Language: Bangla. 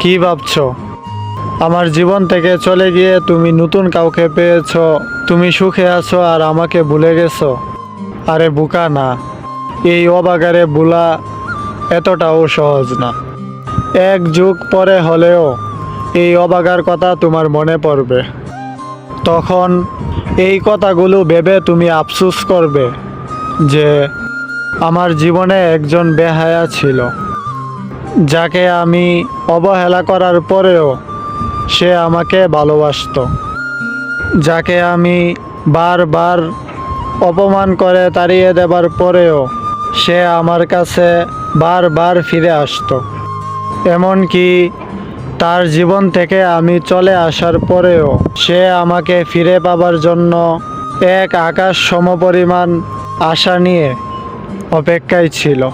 কি ভাবছ? আমার জীবন থেকে চলে গিয়ে তুমি নতুন কাউকে পেয়েছ। তুমি সুখে আছো আর আমাকে ভুলে গেছো। আরে বুকা না, এই অবাগারে বুলা এতটাও সহজ না। এক যুগ পরে হলেও এই অবাগার কথা তোমার মনে পড়বে। তখন এই কথাগুলো ভেবে তুমি আফসুস করবে যে আমার জীবনে একজন বেহায়া ছিল। যাকে আমি অবহেলা করার পরেও সে আমাকে ভালোবাসতো। যাকে আমি বারবার অপমান করে তাড়িয়ে দেবার পরেও সে আমার কাছে বারবার ফিরে আসতো। এমনকি তার জীবন থেকে আমি চলে আসার পরেও সে আমাকে ফিরে পাবার জন্য এক আকাশ সমপরিমাণ আশা নিয়ে অপেক্ষায় ছিল।